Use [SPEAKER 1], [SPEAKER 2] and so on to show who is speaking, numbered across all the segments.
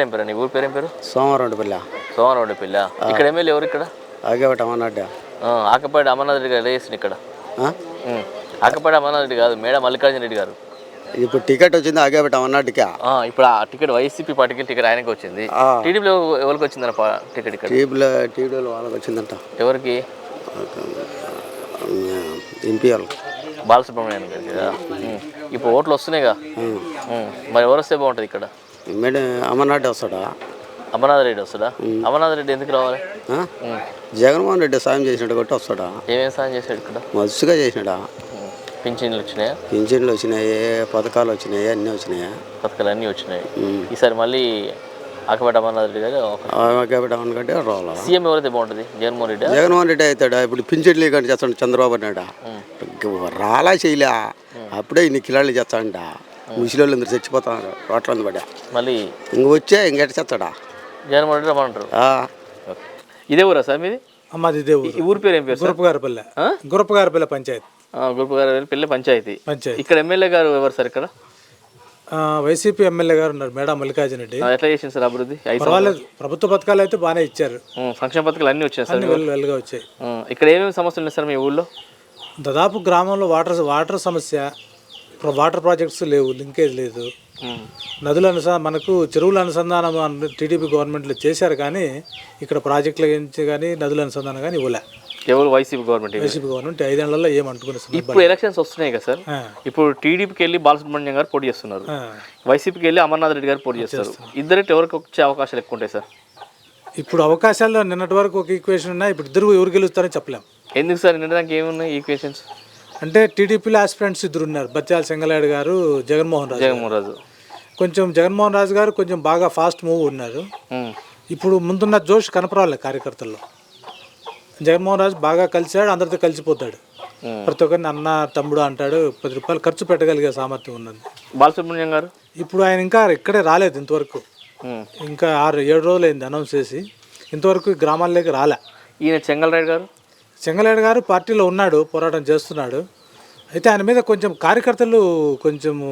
[SPEAKER 1] పేరు ఏం పేరు? నీ ఊరి పేరు ఏం పేరు?
[SPEAKER 2] సోమవారం పిల్ల
[SPEAKER 1] సోమవారం పిల్ల ఇక్కడ ఎమ్మెల్యే ఎవరు ఇక్కడ?
[SPEAKER 2] ఆగేవటం అన్నట్టు
[SPEAKER 1] ఆ, ఆకపాటి అమర్నాథ్ రెడ్డి గారు వేసిన ఇక్కడ. ఆకపాటి అమర్నాథ్ రెడ్డి కాదు మేడం మల్లికార్జున రెడ్డి గారు.
[SPEAKER 2] ఇప్పుడు టికెట్ వచ్చింది ఆగేవటం అన్నట్టుగా
[SPEAKER 1] ఆ, ఇప్పుడు ఆ టికెట్ వైసీపీ పార్టీకి టికెట్ ఆయనకి వచ్చింది. టీడీపీలో ఎవరికి వచ్చిందన్న టికెట్ ఇక్కడ?
[SPEAKER 2] టీవీలో టీవీలో వాళ్ళకి వచ్చిందంట.
[SPEAKER 1] ఎవరికి?
[SPEAKER 2] ఎంపీ వాళ్ళకి.
[SPEAKER 1] బాలసుబ్రహ్మణ్యం గారికి. ఇప్పుడు ఓట్లు వస్తున్నాయిగా. మరి ఎవరు వస్తే బాగుంటుంది ఇక్కడ?
[SPEAKER 2] మేడం అమర్నాథ్ వస్తాడా?
[SPEAKER 1] అమర్నాథ్ రెడ్డి వస్తుందా అమర్నాథ్ రెడ్డి ఎందుకు రావాలి.
[SPEAKER 2] జగన్మోహన్ రెడ్డి సాయం చేసినట్టు కొట్టి వస్తాడా?
[SPEAKER 1] ఏమేం సాయం చేశాడు ఇక్కడ?
[SPEAKER 2] మస్తుగా చేసినాడా.
[SPEAKER 1] పింఛన్లు వచ్చినాయా?
[SPEAKER 2] పింఛన్లు వచ్చినాయి పథకాలు వచ్చినాయి అన్నీ వచ్చినాయి?
[SPEAKER 1] పథకాలు అన్నీ వచ్చినాయి. ఈసారి మళ్ళీ ఆకపాటి అమర్నాథ్ రెడ్డి గారు
[SPEAKER 2] ఆగేవటం అనుకంటే రావాలా?
[SPEAKER 1] సీఎం ఎవరైతే బాగుంటుంది? జగన్మోహన్ రెడ్డి?
[SPEAKER 2] జగన్మోహన్ రెడ్డి అవుతాడా? ఇప్పుడు పింఛన్లు ఇక చేస్తాడు చంద్రబాబు నాయుడు. రాలా చేయలే. అప్పుడే ఇన్ని కిలాళ్ళు చేస్తాడంట. ముసలి అందరు చచ్చిపోతున్నారు. రోడ్ల మీద పడా.
[SPEAKER 1] మళ్ళీ
[SPEAKER 2] ఇంక వచ్చే ఇంకెట చేస్తాడా?
[SPEAKER 1] జగన్మోహన్ రెడ్డి రమ్మంటారు.
[SPEAKER 2] ఆ,
[SPEAKER 1] ఓకే. ఇదే ఊరా సార్ మీది?
[SPEAKER 3] మాది ఇదే ఊరు.
[SPEAKER 1] ఈ ఊరి పేరు ఏం పేరు సార్?
[SPEAKER 3] గురపగారిపల్లె.
[SPEAKER 1] ఆ?
[SPEAKER 3] గురపగారిపల్లె పంచాయతీ.
[SPEAKER 1] ఆ, గురుపు గారు పెళ్ళి పంచాయతీ.
[SPEAKER 3] పంచాయతీ.
[SPEAKER 1] ఇక్కడ ఎమ్మెల్యే గారు ఎవరు సార్ ఇక్కడ?
[SPEAKER 3] ఆ, వైసీపీ ఎమ్మెల్యే గారు ఉన్నారు మేడం మల్లికార్జున రెడ్డి.
[SPEAKER 1] ఆ, ఎట్లా చేసింది సార్ అభివృద్ధి? ఐదు
[SPEAKER 3] పర్వాలేదు ప్రభుత్వ పథకాలు అయితే బాగానే ఇచ్చారు.
[SPEAKER 1] సంక్షేమ పథకాలు అన్నీ వచ్చాయి సార్
[SPEAKER 3] అన్ని వెల్ వెల్గా వచ్చాయి.
[SPEAKER 1] ఇక్కడ ఏమేమి సమస్యలు ఉన్నాయి సార్ మీ ఊళ్ళో
[SPEAKER 3] దాదాపు గ్రామంలో వాటర్ వాటర్ సమస్య వాటర్ ప్రాజెక్ట్స్ లేవు లింకేజ్ లేదు. నదుల అనుస మనకు చెరువుల అనుసంధానం టీడీపీ గవర్నమెంట్లో చేశారు కానీ ఇక్కడ ప్రాజెక్టుల గురించి కానీ నదుల అనుసంధానం కానీ ఇవ్వలే.
[SPEAKER 1] ఎవరు వైసీపీ గవర్నమెంట్.
[SPEAKER 3] వైసీపీ గవర్నమెంట్ ఐదేళ్ళలో ఏం అంటుకునే సందర్భం
[SPEAKER 1] ఇప్పుడు ఎలక్షన్స్ వస్తున్నాయి కదా సార్. ఇప్పుడు టీడీపీకి వెళ్ళి బాలసుబ్రహ్మణ్యం గారు పోటీ చేస్తున్నారు. వైసీపీకి వెళ్ళి అమర్నాథ్ రెడ్డి గారు పోటీ చేస్తారు. ఇద్దరికి ఎవరికి వచ్చే అవకాశాలు ఎక్కువ ఉంటాయి సార్?
[SPEAKER 3] ఇప్పుడు అవకాశాల్లో నిన్నటి వరకు ఒక ఈక్వేషన్ ఉన్నాయి ఇప్పుడు ఇద్దరు ఎవరు గెలుస్తారని చెప్పలేం.
[SPEAKER 1] ఎందుకు సార్? నిన్నదానికి ఏమున్నాయి ఈక్వేషన్స్
[SPEAKER 3] అంటే టీడీపీలో ఆస్పిరెంట్స్ ఇద్దరు ఉన్నారు బత్యాల చెంగలాయుడు గారు జగన్మోహన్ రాజు
[SPEAKER 1] జగన్మోహన్ రాజు.
[SPEAKER 3] కొంచెం జగన్మోహన్ రాజు గారు కొంచెం బాగా ఫాస్ట్ మూవ్ ఉన్నారు. ఇప్పుడు ముందున్న జోష్ కనపరాలే కార్యకర్తల్లో. జగన్మోహన్ రాజు బాగా కలిశాడు అందరితో కలిసిపోతాడు. ప్రతి ఒక్కరిని అన్న తమ్ముడు అంటాడు పది రూపాయలు ఖర్చు పెట్టగలిగే సామర్థ్యం ఉన్నది.
[SPEAKER 1] బాలసుబ్రహ్మణ్యం గారు?
[SPEAKER 3] ఇప్పుడు ఆయన ఇంకా ఇక్కడే రాలేదు ఇంతవరకు. ఇంకా ఆరు ఏడు రోజులు అయింది అనౌన్స్ చేసి. ఇంతవరకు గ్రామాల్లోకి రాలే.
[SPEAKER 1] ఈయన చెంగల్రాయుడు గారు?
[SPEAKER 3] చెంగలాయుడు గారు పార్టీలో ఉన్నాడు పోరాటం చేస్తున్నాడు. అయితే ఆయన మీద కొంచెం కార్యకర్తలు కొంచెము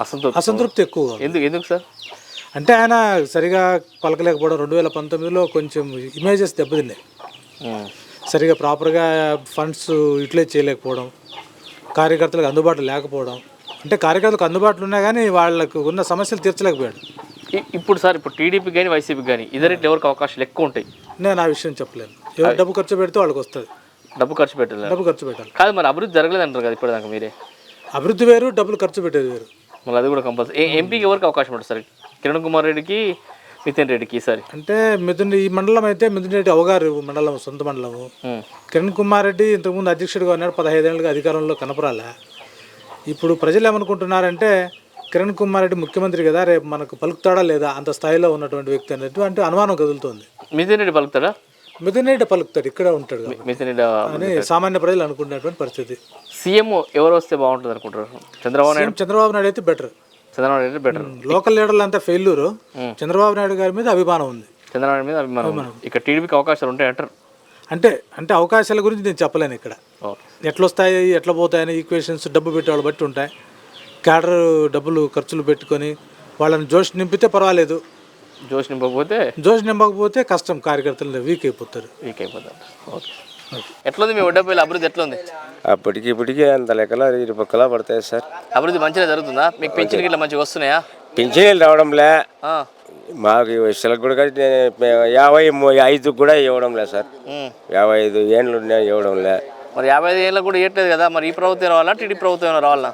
[SPEAKER 1] అసంతృప్తి.
[SPEAKER 3] అసంతృప్తి ఎక్కువ.
[SPEAKER 1] ఎందుకు ఎందుకు సార్?
[SPEAKER 3] అంటే ఆయన సరిగా పలకలేకపోవడం రెండు వేల పంతొమ్మిదిలో కొంచెం ఇమేజెస్ దెబ్బతిన్నాయి. సరిగా ప్రాపర్గా ఫండ్స్ యూటిలైజ్ చేయలేకపోవడం కార్యకర్తలకు అందుబాటులో లేకపోవడం. అంటే కార్యకర్తలకు అందుబాటులో ఉన్నా కానీ వాళ్ళకు ఉన్న సమస్యలు తీర్చలేకపోయాడు.
[SPEAKER 1] ఇప్పుడు సార్ ఇప్పుడు టీడీపీ కానీ వైసీపీ కానీ ఇద్దరికి ఎవరికి అవకాశాలు ఎక్కువ ఉంటాయి?
[SPEAKER 3] నేను ఆ విషయం చెప్పలేను. ఎవరు డబ్బు ఖర్చు పెడితే వాళ్ళకి వస్తుంది
[SPEAKER 1] డబ్బు ఖర్చు పెట్టలేదు.
[SPEAKER 3] డబ్బు ఖర్చు పెట్టాలి.
[SPEAKER 1] కాదు మరి అభివృద్ధి జరగలేదు అంటారు కదా ఇప్పటిదాకా మీరే?
[SPEAKER 3] అభివృద్ధి వేరు డబ్బులు ఖర్చు పెట్టేది వేరు.
[SPEAKER 1] మళ్ళీ అది కూడా కంపల్సరీ ఎంపీకి ఎవరికి అవకాశం ఉంటుంది సార్? కిరణ్ కుమార్ రెడ్డికి నితిన్ రెడ్డికి ఈసారి?
[SPEAKER 3] అంటే మిథున్ ఈ మండలం అయితే మిథున్ రెడ్డి అవగారు మండలం సొంత మండలము. కిరణ్ కుమార్ రెడ్డి ఇంతకుముందు అధ్యక్షుడిగా ఉన్నాడు పదహైదేళ్ళుగా అధికారంలో కనపరాలే ఇప్పుడు ప్రజలు ఏమనుకుంటున్నారంటే కిరణ్ కుమార్ రెడ్డి ముఖ్యమంత్రి కదా రేపు మనకు పలుకుతాడా లేదా అంత స్థాయిలో ఉన్నటువంటి వ్యక్తి అనేటువంటి అనుమానం కదులుతోంది.
[SPEAKER 1] నితిన్ రెడ్డి పలుకుతాడా?
[SPEAKER 3] మిథున్ రెడ్డి పలుకుతాడు ఇక్కడే ఉంటాడు
[SPEAKER 1] రెడ్డి
[SPEAKER 3] అని సామాన్య ప్రజలు అనుకునేటువంటి పరిస్థితి.
[SPEAKER 1] సీఎం ఎవరు వస్తే బాగుంటుంది అనుకుంటారు చంద్రబాబు నాయుడు?
[SPEAKER 3] చంద్రబాబు నాయుడు అయితే better
[SPEAKER 1] Chandrababu Naidu better
[SPEAKER 3] local లీడర్లు అంతా ఫెయిల్యూరు చంద్రబాబు నాయుడు గారి మీద అభిమానం ఉంది.
[SPEAKER 1] చంద్రబాబు మీద అభిమానం. ఇక్కడ టీడీపీకి అవకాశాలు ఉంటాయి అంటారు?
[SPEAKER 3] అంటే అంటే అవకాశాల గురించి నేను చెప్పలేను ఇక్కడ. ఎట్లా వస్తాయి ఎట్లా పోతాయని ఈక్వేషన్స్ డబ్బు పెట్టే వాళ్ళు బట్టి ఉంటాయి. క్యాడర్ డబ్బులు ఖర్చులు పెట్టుకొని వాళ్ళని జోష్ నింపితే పర్వాలేదు.
[SPEAKER 1] జోష్ నింపకపోతే
[SPEAKER 3] జోష్ నింపకపోతే కష్టం కార్యకర్తలు వీక్ అయిపోతారు.
[SPEAKER 1] వీక్ అయిపోతారు. ఓకే. ఎట్లుంది మీ ఒడ్డపల్లి అభివృద్ధి ఎట్లుంది?
[SPEAKER 4] అప్పటికి ఇప్పటికి అంత లెక్కల ఇరు పక్కల పడతాయి సార్.
[SPEAKER 1] అభివృద్ధి మంచిగా జరుగుతుందా? మీకు పెన్షన్ గిట్ల మంచిగా వస్తున్నాయా?
[SPEAKER 4] పింఛనీలు రావడంలే
[SPEAKER 1] ఆ,
[SPEAKER 4] మాకు ఇసలకు కూడా యాభై ఐదు కూడా ఇవ్వడం లే సార్. యాభై ఐదు ఏండ్లు ఉన్నాయి ఇవ్వడం లే.
[SPEAKER 1] మరి యాభై ఐదు ఏళ్ళకు కూడా ఇవ్వట్లేదు కదా మరి ఈ ప్రభుత్వం రావాలా టీడీ ప్రభుత్వం రావాలా?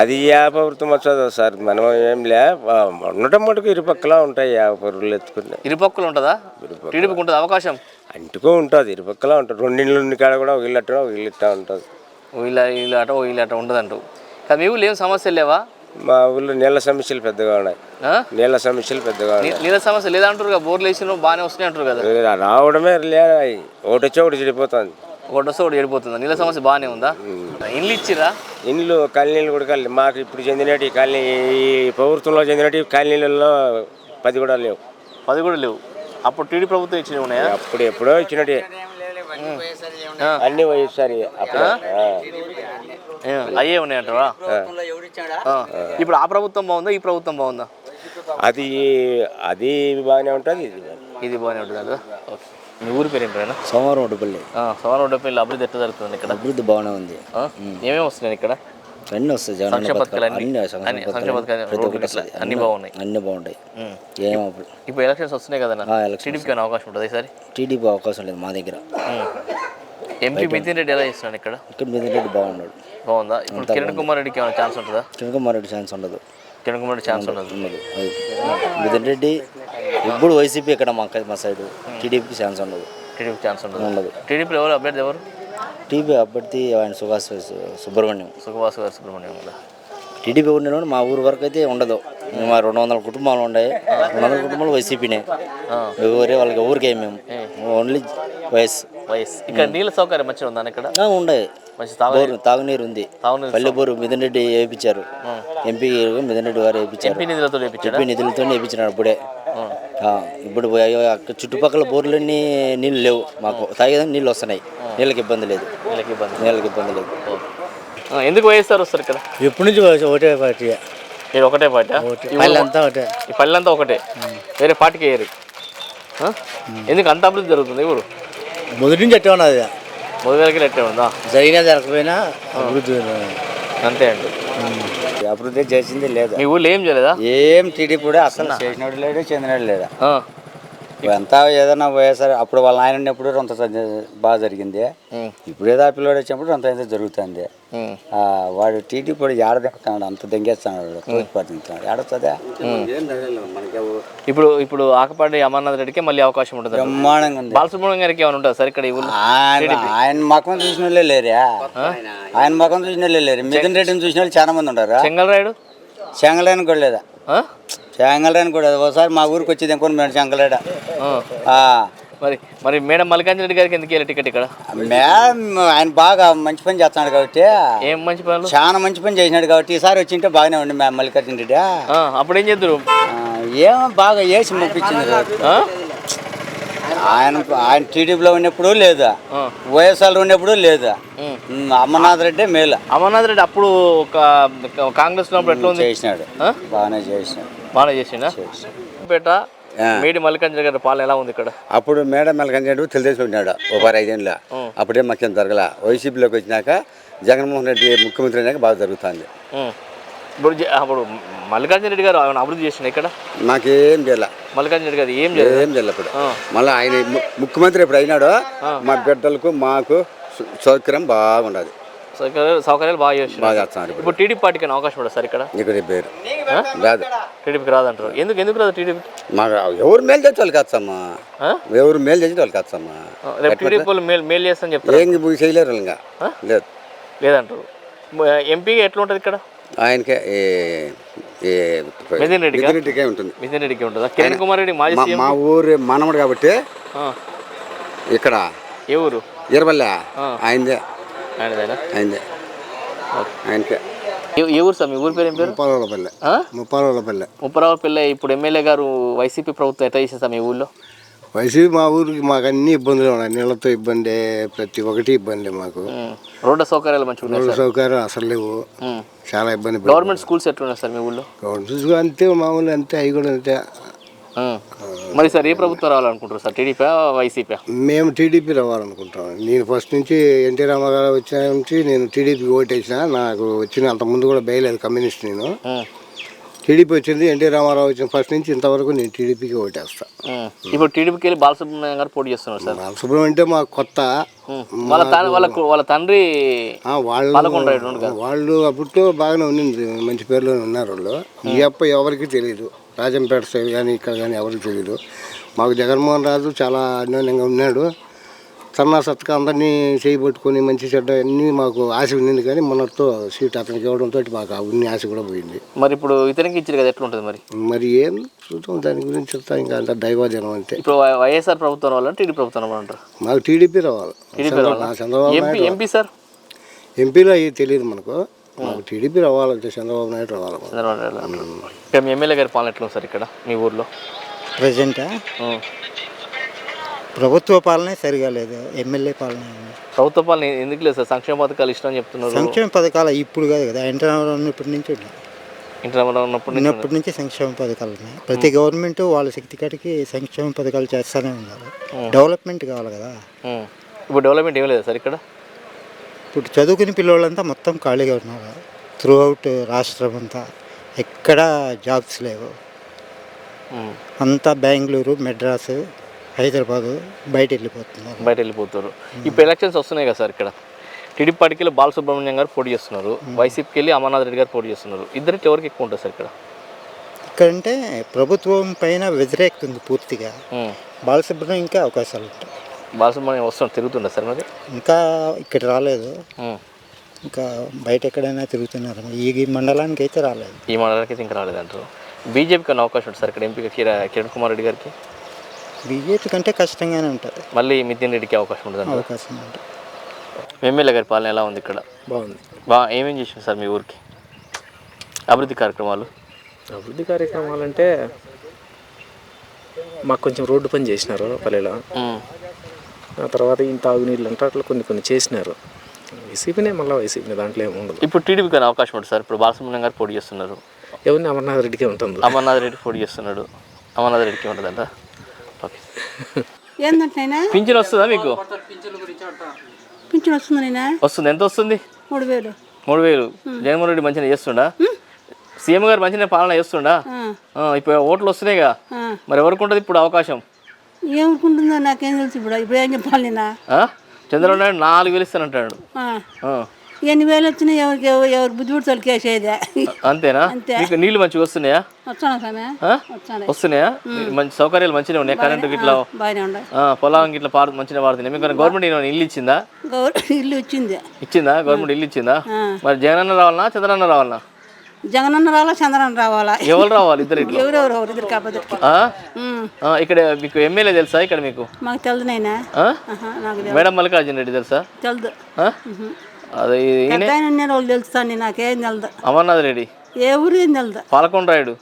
[SPEAKER 4] అది యాభవృతం వచ్చదు సార్ మనం ఏం లే ఉండటం మటుకు ఇరు పక్కల ఉంటాయి యాభై ఎత్తుకునే.
[SPEAKER 1] ఇరుపక్కలు ఉంటుందా? టీడీపీకి ఉంటుంది అవకాశం?
[SPEAKER 4] అంటుకో ఉంటుంది ఇరు పక్కల ఉంటుంది రెండింళ్ళు ఉన్న కాడ కూడా ఒక ఇల్లు అట్ట ఒక ఇల్లు ఇట్టా ఉంటుంది.
[SPEAKER 1] ఇలా ఇలా అట ఇలా అట ఉండదంటూ కానీ మీ ఊళ్ళో ఏం సమస్యలు లేవా?
[SPEAKER 4] మా ఊళ్ళో నీళ్ళ సమస్యలు పెద్దగా ఉన్నాయి? నీళ్ళ సమస్యలు పెద్దగా ఉన్నాయి.
[SPEAKER 1] నీళ్ళ సమస్య లేదా అంటారు కదా బోర్లు వేసిన బాగానే వస్తున్నాయి అంటారు కదా.
[SPEAKER 4] రావడమే లే ఒకటి వచ్చి ఒకటి చెడిపోతుంది.
[SPEAKER 1] ఒకటి వస్తే ఒకటి ఏడిపోతుందా? నీళ్ళ సమస్య బాగానే ఉందా? ఇల్లు ఇచ్చిరా
[SPEAKER 4] ఇండ్లు కాలనీలు కూడా కాలనీ మాకు ఇప్పుడు చెందినటి కాలనీ ఈ ప్రభుత్వంలో చెందినటి కాలనీలలో పది కూడా లేవు.
[SPEAKER 1] పది కూడా లేవు. అప్పుడు టీడీ ప్రభుత్వం ఇచ్చినవి ఉన్నాయా?
[SPEAKER 4] అప్పుడు ఎప్పుడో ఇచ్చినటి.
[SPEAKER 1] ఆ.
[SPEAKER 4] అన్ని వైఎస్ఆర్ అప్పుడు. ఆ.
[SPEAKER 1] ఏ, అయ్యే ఉన్నాయంటారా. ఇప్పుడు ఆ ప్రభుత్వం బాగుందా? ఈ ప్రభుత్వం బాగుందా?
[SPEAKER 5] అది అది బాగానే ఉంటుంది. ఇది బాగానే.
[SPEAKER 1] ఇది బాగానే ఉంటుంది? కదా ఓకే. మీ ఊరి పేరు ఏం పేరేనా
[SPEAKER 6] సోమవారం ఒడ్డుపల్లి
[SPEAKER 1] సోమవారం ఒడ్డపల్లి అభివృద్ధి ఎట్లా జరుగుతుంది ఇక్కడ?
[SPEAKER 6] అభివృద్ధి బాగానే ఉంది?
[SPEAKER 1] ఏమేమి వస్తున్నాయి ఇక్కడ?
[SPEAKER 6] అన్నీ వస్తాయి జగన్
[SPEAKER 1] సంక్షేమ పథకాలు. అన్ని?
[SPEAKER 6] అన్ని సంక్షేమ
[SPEAKER 1] పథకాలు బాగున్నాయి.
[SPEAKER 6] అన్నీ బాగుంటాయి. ఏం
[SPEAKER 1] ఇప్పుడు ఎలక్షన్స్ వస్తున్నాయి కదా టీడీపీకి అవకాశం ఉంటుంది ఈసారి?
[SPEAKER 6] టీడీపీ అవకాశం లేదు మా దగ్గర.
[SPEAKER 1] ఎంపీ మితిన్ రెడ్డి ఎలా చేస్తున్నాడు ఇక్కడ?
[SPEAKER 6] ఇక్కడ మిథున్ రెడ్డి బాగున్నాడు.
[SPEAKER 1] బాగుందా? ఇప్పుడు కిరణ్ కుమార్ రెడ్డికి ఏమైనా ఛాన్స్ ఉంటుందా?
[SPEAKER 6] కిరణ్ కుమార్ రెడ్డి ఛాన్స్ ఉండదు.
[SPEAKER 1] కిరణ్ కుమార్ రెడ్డి ఛాన్స్ ఉండదు.
[SPEAKER 6] మిథున్ రెడ్డి ఇప్పుడు వైసీపీ ఇక్కడ మా మా సైడ్? టీడీపీకి ఛాన్స్ ఉండదు.
[SPEAKER 1] టీడీపీ ఛాన్స్ ఉండదు.
[SPEAKER 6] ఉండదు.
[SPEAKER 1] టీడీపీలో ఎవరు అభ్యర్థి ఎవరు?
[SPEAKER 6] టీడీపీ అభ్యర్థి ఆయన సుభాష్ సుబ్రహ్మణ్యం.
[SPEAKER 1] సుఖవాసు గారు సుబ్రహ్మణ్యం
[SPEAKER 6] టీడీపీ ఉండేవాడు మా ఊరు వరకు అయితే ఉండదు. మా రెండు వందల కుటుంబాలు ఉన్నాయి రెండు వందల కుటుంబాలు వైసీపీనే. ఎవరే వాళ్ళకి ఊరికే మేము. Only YS.
[SPEAKER 1] వయస్ ఇక్కడ నీళ్ళ సౌకర్యం మంచిగా ఉందా ఇక్కడ?
[SPEAKER 6] ఉండే.
[SPEAKER 1] మంచి
[SPEAKER 6] తాగునీరు? ఉంది
[SPEAKER 1] తాగునీరు
[SPEAKER 6] పల్లె బోరు మిథున్ రెడ్డి వేయించారు. ఎంపీ మిథున్ రెడ్డి గారు వేయించారు.
[SPEAKER 1] ఎంపీ నిధులతో చేయించాడా
[SPEAKER 6] ఎంపీ నిధులతో వేయించినారు అప్పుడే. ఇప్పుడు పోయి- అక్కడ చుట్టుపక్కల బోర్లన్నీ నీళ్ళు లేవు. మాకు తాగేదానికి నీళ్ళు వస్తున్నాయి. నీళ్ళకి ఇబ్బంది లేదు.
[SPEAKER 1] వీళ్ళకి ఇబ్బంది
[SPEAKER 6] నీళ్ళకి ఇబ్బంది లేదు.
[SPEAKER 1] ఆ, ఎందుకు వైఎస్ఆర్ వస్తారు ఇక్కడ?
[SPEAKER 7] ఎప్పటి నుంచి ఒకటే పార్టీ.
[SPEAKER 1] మీరు ఒకటే పార్టీ
[SPEAKER 7] పల్లెంతా ఒకటే.
[SPEAKER 1] ఈ పల్లెంతా ఒకటే. వేరే పార్టీకి వేయరు? ఎందుకు అంత అభివృద్ధి జరుగుతుంది ఇప్పుడు?
[SPEAKER 7] మొదటి నుంచి అట్టే ఉన్నది
[SPEAKER 1] మొదటి ఎట్టే ఉందా?
[SPEAKER 7] జరిగినా జరగకపోయినా అభివృద్ధి
[SPEAKER 1] అంతే అండి.
[SPEAKER 6] అభివృద్ధి చేసింది లేదు.
[SPEAKER 1] మీ ఊళ్ళో ఏం చేయలేదా?
[SPEAKER 6] ఏం టీడీపీ కూడా అసలు చేసినాడు లేడు చెందినాడు లేదా? అంతా ఏదైనా వైఎస్ఆర్ అప్పుడు వాళ్ళ ఆయన ఉన్నప్పుడు కొంత బాగా జరిగింది. ఇప్పుడు ఏదో ఆ పిల్లడు వచ్చినప్పుడు అంత జరుగుతుంది. వాడు టీడీపీ కూడా ఏడ దింపుతున్నాడు అంత దెంగేస్తున్నాడు ఏడొస్తుందా
[SPEAKER 1] ఇప్పుడు ఇప్పుడు ఆకపాటి అమర్నాథ్ రెడ్డికి మళ్ళీ అవకాశం ఉంటుంది.
[SPEAKER 6] బ్రహ్మాండంగా ఉంది.
[SPEAKER 1] బాలసుబ్రహ్మణ్యం గారికి ఏమైనా ఉంటుంది సార్ ఇక్కడ
[SPEAKER 6] ఆయన ఆయన ముఖం చూసిన వాళ్ళే లేరా. ఆయన ముఖం చూసిన వాళ్ళే లేరు. మిథున్ రెడ్డిని చూసిన వాళ్ళు చాలా మంది ఉన్నారు
[SPEAKER 1] చెంగల్ రాయుడు
[SPEAKER 6] చెంగలేని కూడా లేదా?
[SPEAKER 1] ఆ?
[SPEAKER 6] చెంగలేని కూడా లేదు. ఒకసారి మా ఊరికి వచ్చేది అనుకోని మేము చెంగలేడ
[SPEAKER 1] ఆ. మరి మరి మేడం మల్లికార్జున రెడ్డి గారికి ఎందుకు వెళ్ళి టికెట్ ఇక్కడ?
[SPEAKER 6] మేడం ఆయన బాగా మంచి పని చేస్తున్నాడు కాబట్టి.
[SPEAKER 1] ఏం మంచి పనులు?
[SPEAKER 6] చాలా మంచి పని చేసినాడు కాబట్టి ఈసారి వచ్చింటే బాగానే ఉండి మేము మల్లికార్జున రెడ్డి.
[SPEAKER 1] ఆ, అప్పుడు ఏం చేద్దరు?
[SPEAKER 6] ఏమో బాగా వేసి పంపించింది ఆయన ఆయన టీడీపీలో ఉన్నప్పుడు లేదా? వైఎస్ఆర్ ఉన్నప్పుడు లేదా? అమర్నాథ్ రెడ్డి మేలు.
[SPEAKER 1] అమర్నాథ్ రెడ్డి అప్పుడు ఒక కాంగ్రెస్ ఎట్లా ఉంది?
[SPEAKER 6] చేసినాడు? బాగానే చేసినాడు.
[SPEAKER 1] బాగా చేసిండా? పేట మేడి మల్లికార్జున గారి పాలన ఎలా ఉంది ఇక్కడ?
[SPEAKER 8] అప్పుడు మేడం మెలకంజాడు తెలుగుదేశం ఉన్నాడు ఒక పది ఐదేళ్ళ. అప్పుడే మాకేం జరగల. వైసీపీలోకి వచ్చినాక జగన్మోహన్ రెడ్డి ముఖ్యమంత్రి అయినాక బాగా జరుగుతుంది.
[SPEAKER 1] ఇప్పుడు అప్పుడు మల్లికార్జున రెడ్డి గారు ఏమైనా అభివృద్ధి చేసిన ఇక్కడ?
[SPEAKER 8] మాకేం చేయాల
[SPEAKER 1] మల్లికార్జున రెడ్డి గారు ఏం చేయలేదు
[SPEAKER 8] ఏం చేయాలి ఇప్పుడు. మళ్ళీ ఆయన ముఖ్యమంత్రి ఎప్పుడు అయినాడో మా బిడ్డలకు మాకు సౌకర్యం బాగుండదు.
[SPEAKER 1] సౌకర్యాలు సౌకర్యాలు బాగా చేస్తున్నారు
[SPEAKER 8] బాగా చేస్తున్నారు ఇప్పుడు.
[SPEAKER 1] ఇప్పుడు టీడీపీ పార్టీకి అయినా అవకాశం ఉంటుంది సార్ ఇక్కడ
[SPEAKER 8] ఇక్కడ పేరు? రాదు
[SPEAKER 1] టీడీపీకి రాదంటారు. ఎందుకు ఎందుకు రాదు టీడీపీ?
[SPEAKER 8] మాకు ఎవరు మేలు చేసి వాళ్ళు కాదమ్మా ఎవరు మేలు చేసి వాళ్ళు కాదమ్మా
[SPEAKER 1] రేపు టీడీపీ వాళ్ళు మేలు మేలు చేస్తాను చెప్తారు?
[SPEAKER 8] ఏం పోయి చేయలేరు వాళ్ళు ఇంకా లేదు.
[SPEAKER 1] లేదంటారు. ఎంపీగా ఎట్లా ఉంటుంది ఇక్కడ?
[SPEAKER 8] ఆయనకే ఏ ఏ
[SPEAKER 1] మిథున్ రెడ్డికా?
[SPEAKER 8] మిథున్ రెడ్డికే ఉంటుంది.
[SPEAKER 1] మిథున్ రెడ్డికి ఉంటుందా? కిరణ్ కుమార్ రెడ్డి మాజీ
[SPEAKER 8] మా-
[SPEAKER 1] సీఎం
[SPEAKER 8] మా ఊరు మనవడు కాబట్టి
[SPEAKER 1] ఆ.
[SPEAKER 8] ఇక్కడ
[SPEAKER 1] ఏ ఊరు?
[SPEAKER 8] ఇరవల్లే ఆయనదే.
[SPEAKER 1] ఆయనదేనా?
[SPEAKER 8] ఆయనదే. ఆయనకే.
[SPEAKER 1] ఏ- ఊరు సార్? మీ ఊరి పేరు ఏం పేరు?
[SPEAKER 8] ముప్పాలపల్లె
[SPEAKER 1] ఆ?
[SPEAKER 8] ముప్పాలపల్లె
[SPEAKER 1] ముప్పరావు పిల్ల ఇప్పుడు ఎమ్మెల్యే గారు వైసీపీ ప్రభుత్వం ఎట్లా చేసింది సార్ మీ ఊళ్ళో
[SPEAKER 8] వైసీపీ మా ఊరికి మాకు అన్ని ఇబ్బందులు ఉన్నాయి. నీళ్ళతో ఇబ్బంది ప్రతి ఒక్కటి ఇబ్బంది మాకు.
[SPEAKER 1] రోడ్డు సౌకర్యాలు మంచిగా ఉన్నాయి
[SPEAKER 8] రోడ్డు
[SPEAKER 1] సార్?
[SPEAKER 8] సౌకర్యం అసలు లేవు. చాలా ఇబ్బంది
[SPEAKER 1] గవర్నమెంట్ స్కూల్స్ ఎట్లున్నాయి సార్ మీ ఊళ్ళో
[SPEAKER 8] గవర్నమెంట్ అంతే మామూలు అంతే అవి కూడా అంతే.
[SPEAKER 1] మరి సార్ ఏ ప్రభుత్వం రావాలనుకుంటారు సార్? టీడీపీ వైసీపీ
[SPEAKER 8] మేము టీడీపీ రావాలనుకుంటాం నేను ఫస్ట్ నుంచి ఎన్టీ రామారావు వచ్చిన నుంచి నేను టీడీపీకి ఓటేసిన నాకు వచ్చిన అంత ముందు కూడా బయలేదు కమ్యూనిస్ట్ నేను. టీడీపీ వచ్చింది ఎన్టీ రామారావు వచ్చిన ఫస్ట్ నుంచి ఇంతవరకు నేను టీడీపీకి ఓటేస్తా.
[SPEAKER 1] ఇప్పుడు టీడీపీకి వెళ్ళి బాలసుబ్రహ్మణ్యం గారు పోటీ చేస్తున్నారు సార్.
[SPEAKER 8] బాలసుబ్రహ్మణ్యం అంటే మాకు కొత్త.
[SPEAKER 1] వాళ్ళ తండ్రి వాళ్ళ తండ్రి
[SPEAKER 8] వాళ్ళు. వాళ్ళు అప్పట్లో బాగానే ఉన్నింది మంచి పేర్లోనే ఉన్నారు వాళ్ళు. ఈ అప్ప ఎవరికి తెలియదు రాజంపేట సైడ్ కానీ ఇక్కడ కానీ ఎవరికి తెలియదు మాకు జగన్మోహన్ రాజు చాలా అన్యోన్యంగా ఉన్నాడు. సన్నా సత్కా అందరినీ చేయబట్టుకొని మంచి చెడ్డ అన్నీ మాకు ఆశ ఉన్నింది కానీ మొన్నటితో సీట్ అతనికి ఇవ్వడంతో మాకు ఆ ఉన్ని ఆశ కూడా పోయింది.
[SPEAKER 1] మరి ఇప్పుడు ఇతనికి ఇచ్చారు కదా ఎట్లుంటుంది మరి?
[SPEAKER 8] మరి ఏం చూద్దాం దాని గురించి చెప్తా. ఇంకా అంత దైవాధీనం అంటే
[SPEAKER 1] ఇప్పుడు వైఎస్ఆర్ ప్రభుత్వం రావాలని టీడీ ప్రభుత్వం రావాలంటారు.
[SPEAKER 8] మాకు టీడీపీ రావాలి.
[SPEAKER 1] టీడీపీ
[SPEAKER 8] చంద్రబాబు
[SPEAKER 1] రావాలా
[SPEAKER 8] చంద్రబాబు
[SPEAKER 1] ఎంపీ సార్?
[SPEAKER 8] ఎంపీలో అవి తెలియదు మనకు. మాకు టీడీపీ రావాలంటే చంద్రబాబు నాయుడు రావాలి.
[SPEAKER 1] చంద్రబాబు నాయుడు అంటారు. ఎమ్మెల్యే గారి పాలన ఎట్లుంది సార్ ఇక్కడ? మీ ఊర్లో?
[SPEAKER 7] ప్రజెంట్. ప్రభుత్వ పాలనే సరిగా లేదు ఎమ్మెల్యే పాలన.
[SPEAKER 1] ప్రభుత్వ పాలన ఎందుకు లేదు సార్? సంక్షేమ పథకాలు ఇష్టం అని చెప్తున్నారు.
[SPEAKER 7] సంక్షేమ పథకాలు ఇప్పుడు కాదు కదా రామారావు ఉన్నప్పటి నుంచి ఉన్నాయి. ఉన్నప్పటి నుంచి సంక్షేమ పథకాలు ఉన్నాయి. ప్రతి గవర్నమెంట్ వాళ్ళ శక్తి కాడికి సంక్షేమ పథకాలు చేస్తూనే ఉన్నారు. డెవలప్మెంట్ కావాలి కదా.
[SPEAKER 1] ఇప్పుడు డెవలప్మెంట్ ఏం లేదా సార్ ఇక్కడ?
[SPEAKER 7] ఇప్పుడు చదువుకుని పిల్లలంతా మొత్తం ఖాళీగా ఉన్నారు. త్రూ అవుట్ రాష్ట్రం అంతా ఎక్కడ జాబ్స్ లేవు. అంతా బెంగళూరు మెడ్రాసు హైదరాబాదు బయట వెళ్ళిపోతున్నారు
[SPEAKER 1] బయట వెళ్ళిపోతారు ఇప్పుడు ఎలక్షన్స్ వస్తున్నాయి కదా సార్ ఇక్కడ. టీడీపీ పార్టీకి వెళ్ళి బాలసుబ్రహ్మణ్యం గారు పోటీ చేస్తున్నారు. వైసీపీకి వెళ్ళి అమర్నాథ్ రెడ్డి గారు పోటీ చేస్తున్నారు. ఇద్దరికి ఎవరికి ఎక్కువ ఉంటుంది సార్ ఇక్కడ?
[SPEAKER 7] ఇక్కడంటే ప్రభుత్వం పైన వ్యతిరేకత ఉంది పూర్తిగా. బాలసుబ్రహ్మణ్యం ఇంకా అవకాశాలు ఉంటాయి.
[SPEAKER 1] బాలసుబ్రహ్మణ్యం వస్తున్నారు తిరుగుతుండ సార్ మరి?
[SPEAKER 7] ఇంకా ఇక్కడ రాలేదు. ఇంకా బయట ఎక్కడైనా తిరుగుతున్నారు? ఈ మండలానికి అయితే రాలేదు.
[SPEAKER 1] ఈ మండలానికి అయితే ఇంకా రాలేదంటారు. బీజేపీకి అన్న అవకాశం ఉంటుంది సార్ ఇక్కడ? కిర- కిరణ్ కుమార్ రెడ్డి గారికి?
[SPEAKER 7] బీజేపీ కంటే కష్టంగానే ఉంటుంది.
[SPEAKER 1] మళ్ళీ మితిన్ రెడ్డికి అవకాశం ఉంటుంది?
[SPEAKER 7] అవకాశం ఉంటుంది.
[SPEAKER 1] ఎమ్మెల్యే గారి పాలన ఎలా ఉంది ఇక్కడ?
[SPEAKER 9] బాగుంది.
[SPEAKER 1] బా ఏమేం చేసింది సార్ మీ ఊరికి? అభివృద్ధి కార్యక్రమాలు?
[SPEAKER 9] అభివృద్ధి కార్యక్రమాలు అంటే మాకు కొంచెం రోడ్డు పని చేసినారు పల్లెలో. ఆ తర్వాత ఇంత తాగునీళ్ళు అంటే అట్లా కొన్ని కొన్ని చేసినారు. వైసీపీనే మళ్ళీ వైసీపీనే దాంట్లో ఏమి ఉండదు.
[SPEAKER 1] ఇప్పుడు టీడీపీకి అవకాశం ఉంటుంది సార్? ఇప్పుడు బాలసుబ్రహ్మణ్యం గారు పోటీ చేస్తున్నారు.
[SPEAKER 9] ఎవరిని అమర్నాథ్ రెడ్డికే ఉంటుంది?
[SPEAKER 1] అమర్నాథ్ రెడ్డి పోటీ చేస్తున్నాడు. అమర్నాథ్ రెడ్డికి ఉంటుందంట. ఓకే.
[SPEAKER 10] ఏందంటే నాయనా?
[SPEAKER 1] పింఛన్ వస్తుందా మీకు?
[SPEAKER 10] పింఛన్ వస్తుంది
[SPEAKER 1] వస్తుంది. ఎంత వస్తుంది?
[SPEAKER 10] మూడు వేలు.
[SPEAKER 1] మూడు వేలు. జగన్మోహన్ రెడ్డి మంచిగా చేస్తుండా? సీఎం గారు మంచిగా పాలన చేస్తుండా? ఇప్పుడు ఓట్లు వస్తున్నాయిగా. మరి ఎవరికి ఉంటుంది ఇప్పుడు అవకాశం?
[SPEAKER 10] ఏమనుకుంటుందో నాకేం తెలుసు ఇప్పుడు. ఇప్పుడు ఏం చెప్పాలి నేనా?
[SPEAKER 1] చంద్రబాబు నాయుడు నాలుగు వేలు ఇస్తానంటాడు.
[SPEAKER 10] ఎన్ని వేలు వచ్చినా ఎవరికి ఎవరు ఎవరు బుద్ధి పుడతారు కేసేదే.
[SPEAKER 1] అంతేనా?
[SPEAKER 10] అంతే.
[SPEAKER 1] మీకు నీళ్ళు మంచిగా వస్తున్నాయా?
[SPEAKER 10] వచ్చాను సామె
[SPEAKER 1] ఆ?
[SPEAKER 10] వచ్చాను
[SPEAKER 1] వస్తున్నాయా? మంచి సౌకర్యాలు మంచిగా ఉన్నాయి. కరెంటు గిట్లా
[SPEAKER 10] బాగానే ఉన్నాయి.
[SPEAKER 1] ఆ, పొలం గిట్ల పారు మంచిగా పారుతున్నాయి మీకు గవర్నమెంట్ ఏమైనా ఇల్లు ఇచ్చిందా?
[SPEAKER 10] ఇల్లు వచ్చింది
[SPEAKER 1] ఇచ్చిందా? గవర్నమెంట్ ఇల్లు ఇచ్చిందా. మరి జగన్ అన్న రావాలనా చంద్రన్న రావాలనా?
[SPEAKER 10] జగనన్న రావాలా చంద్రన్న రావాలా?
[SPEAKER 1] ఎవరు రావాలి ఇద్దరు
[SPEAKER 10] ఎవరెవరు ఎవరు ఇద్దరు
[SPEAKER 1] ఇక్కడ మీకు ఎమ్మెల్యే తెలుసా ఇక్కడ మీకు?
[SPEAKER 10] మాకు నాకు తెలియదు
[SPEAKER 1] మేడం మల్లికార్జున రెడ్డి తెలుసా?
[SPEAKER 10] తెలియదు
[SPEAKER 1] ఆ? అదే
[SPEAKER 10] వాళ్ళు తెలుస్తాను నాకేం
[SPEAKER 1] అమర్నాథ్ రెడ్డి
[SPEAKER 10] ఏ ఊరు ఏం
[SPEAKER 1] పాలకొండ రాయుడు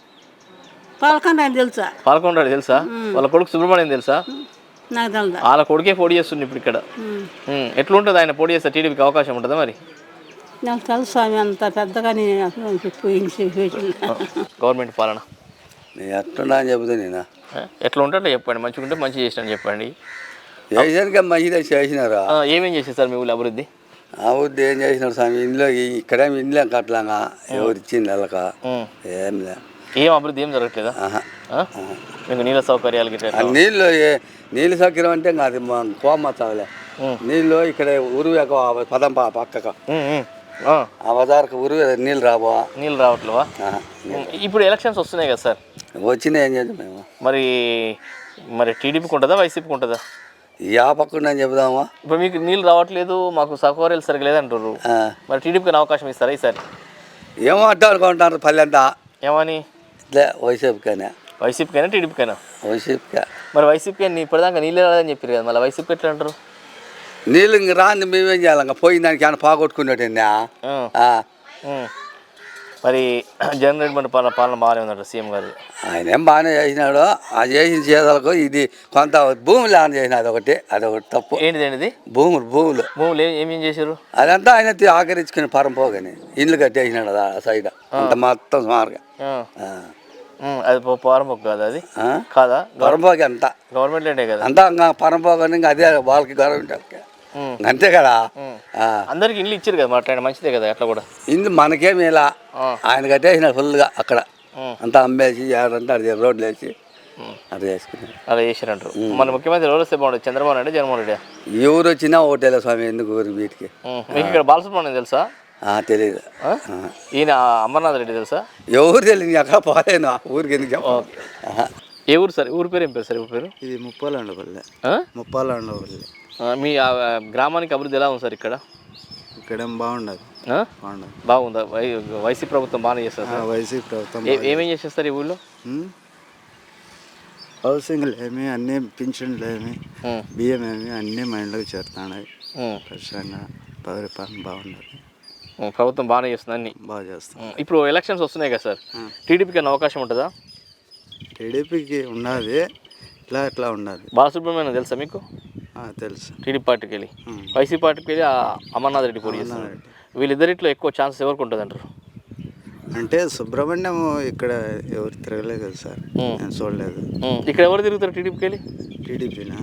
[SPEAKER 10] పాలకొండ ఆయన తెలుసా?
[SPEAKER 1] పాలకొండ రాయుడు తెలుసా వాళ్ళ కొడుకు సుబ్రహ్మణ్యం తెలుసా?
[SPEAKER 10] నాకు
[SPEAKER 1] వాళ్ళ కొడుకే పోటీ చేస్తుంది ఇప్పుడు ఇక్కడ. ఎట్లుంటుంది ఆయన పోటీ చేస్తే టీడీపీకి అవకాశం ఉంటుందా మరి?
[SPEAKER 10] నాకు తెలుసు స్వామి అంత పెద్దగా నేను
[SPEAKER 1] గవర్నమెంట్ పాలన.
[SPEAKER 11] నేను ఎట్లున్నా అని చెబుతా నేను?
[SPEAKER 1] ఎట్లా ఉంటే చెప్పండి మంచిగా ఉంటే మంచిగా చేసిన చెప్పండి.
[SPEAKER 11] చేసానికి మంచిదే చేసినారు?
[SPEAKER 1] ఏమేం చేసేది సార్ మీ ఊళ్ళో అభివృద్ధి?
[SPEAKER 11] ఆ వద్దు ఏం చేసినారు స్వామి? ఇంట్లో ఈ- ఇక్కడేమి ఇంట్లో కట్టలాగా. ఎవరు ఇచ్చింది
[SPEAKER 1] ఉం.
[SPEAKER 11] ఏం లే.
[SPEAKER 1] ఏం అభివృద్ధి ఏం జరగట్లేదా? మీకు నీళ్ళ సౌకర్యాలు
[SPEAKER 11] నీళ్ళు నీళ్ళు సౌకర్యం అంటే అది కోమతావులే నీళ్ళు ఇక్కడ ఉరువు పదం పా పక్కక.
[SPEAKER 1] ఆ,
[SPEAKER 11] బజార్కు ఉరువు నీళ్ళు రాబో
[SPEAKER 1] నీళ్ళు రావట్లేవా? ఇప్పుడు ఎలక్షన్స్ వస్తున్నాయి కదా సార్.
[SPEAKER 11] వచ్చినా ఏం చేద్దాం మేము?
[SPEAKER 1] మరి మరి టీడీపీకి ఉంటుందా వైసీపీకి ఉంటుందా?
[SPEAKER 11] పక్కన చెబుదామా?
[SPEAKER 1] ఇప్పుడు మీకు నీళ్ళు రావట్లేదు మాకు సౌకర్యాలు సరిగ్గా లేదంటారు. మరి టీడీపీకి అవకాశం ఇస్తారా ఈసారి?
[SPEAKER 11] ఏమో అంటా అనుకుంటారు పల్లె అంతా
[SPEAKER 1] ఏమని?
[SPEAKER 11] ఇట్లే వైసీపీకైనా.
[SPEAKER 1] వైసీపీకైనా టీడీపీకైనా?
[SPEAKER 11] వైసీపీకే.
[SPEAKER 1] మరి వైసీపీ ఇప్పటిదాకా నీళ్ళు రాలేదని చెప్పారు కదా మళ్ళీ వైసీపీ ఎట్లా అంటారు?
[SPEAKER 11] నీళ్ళు రాంది మేమేం చేయాలి? పోయిన దానికి ఏమైనా పోగొట్టుకున్నట్టు.
[SPEAKER 1] మరి జగన్ రెడ్డి మన పాలన పాలన బాగానే ఉందంట సీఎం గారు.
[SPEAKER 11] ఆయన ఏం బాగానే చేసినాడు ఆ చేసిన చేతలకు ఇది కొంత భూమి లేని చేసిన అదొకటి అదొకటి తప్పు.
[SPEAKER 1] ఏంటిది ఏంటిది?
[SPEAKER 11] భూములు భూములు.
[SPEAKER 1] భూములు ఏమేం చేశారు?
[SPEAKER 11] అదంతా ఆయన ఆకరించుకుని పరంపోగాని ఇల్లు కట్టేసినాడు ఆ సైడ్. అంత మొత్తం సుమారుగా.
[SPEAKER 1] అది పో- పోరంబొక్క కాదా అది? కాదా?
[SPEAKER 11] పరంపోగి అంతా.
[SPEAKER 1] గవర్నమెంట్ కదా.
[SPEAKER 11] అంతా ఇంకా అదే వాళ్ళకి గవర్నమెంట్. అంతే కదా? ఆ.
[SPEAKER 1] అందరికి ఇల్లు ఇచ్చారు కదా మాట్లాడి మంచిదే కదా అట్లా కూడా?
[SPEAKER 11] ఇందు మనకేమి ఇలా. ఆయన కట్టేసినాడు ఫుల్గా అక్కడ. అంతా అమ్మేసి ఏడంతా అది రోడ్లు వేసి అట్లా చేసుకున్నాడు.
[SPEAKER 1] అలా చేశారంటారు. మన ముఖ్యమంత్రి ఎవరు వస్తే బాగుంటుంది? చంద్రబాబు నాయుడు జగన్మోహన్ రెడ్డి?
[SPEAKER 11] ఎవరు వచ్చినా ఓటేలే స్వామి ఎందుకు వీటికి?
[SPEAKER 1] మీకు ఇక్కడ బాలసుబ్రహ్మణ్యం తెలుసా?
[SPEAKER 11] ఆ?
[SPEAKER 1] ఈయన అమర్నాథ్ రెడ్డి తెలుసా?
[SPEAKER 11] ఎవరు తెలియదు ఎక్కడ పోలేను ఊరికి ఎందుకు చెప్పాలి
[SPEAKER 1] ఏ ఊరు సార్? ఊరి పేరు ఏం పేరు సార్? ఊరి పేరు?
[SPEAKER 7] ఇది ముప్పాలండపల్లి? ముప్పాలండపల్లి.
[SPEAKER 1] మీ గ్రామానికి అభివృద్ధి ఎలా ఉంది సార్ ఇక్కడ?
[SPEAKER 7] ఇక్కడేం బాగుండదు.
[SPEAKER 1] ఆ?
[SPEAKER 7] బాగుండదు.
[SPEAKER 1] బాగుందా? వై వైసీపీ ప్రభుత్వం బాగానే చేస్తారు సార్.
[SPEAKER 7] వైసీపీ ప్రభుత్వం
[SPEAKER 1] ఏ- ఏమేం చేసేస్తారు ఈ ఊళ్ళో?
[SPEAKER 7] ఉమ్. హౌసింగ్లు ఏమి అన్నీ పింఛన్లు ఏమి. బియ్యం ఏమి అన్నీ మైండ్లోకి చేరుతున్నాయి. ఖచ్చితంగా పరిపాలన బాగున్నది
[SPEAKER 1] ఉం, ప్రభుత్వం బాగానే చేస్తుంది అన్ని.
[SPEAKER 7] బాగా చేస్తాం
[SPEAKER 1] ఇప్పుడు ఎలక్షన్స్ వస్తున్నాయి కదా సార్. టీడీపీకి అన్న అవకాశం ఉంటుందా?
[SPEAKER 7] టీడీపీకి ఉన్నది ఇట్లా ఇట్లా ఉన్నది.
[SPEAKER 1] బాలసుబ్రహ్మణ్యం తెలుసా మీకు?
[SPEAKER 7] తెలుసు.
[SPEAKER 1] టీడీపీ పార్టీకి వెళ్ళి వైసీపీ పార్టీకి వెళ్ళి అమర్నాథ్ రెడ్డి పోటీ చేస్తున్నారు వీళ్ళిద్దరిట్లో ఎక్కువ ఛాన్సెస్ ఎవరికి ఉంటుంది అంటారు
[SPEAKER 12] అంటే సుబ్రహ్మణ్యం ఇక్కడ ఎవరు తిరగలేదు కదా సార్. నేను చూడలేదు.
[SPEAKER 1] ఇక్కడ ఎవరు తిరుగుతారు టీడీపీకి వెళ్ళి
[SPEAKER 12] టీడీపీనా.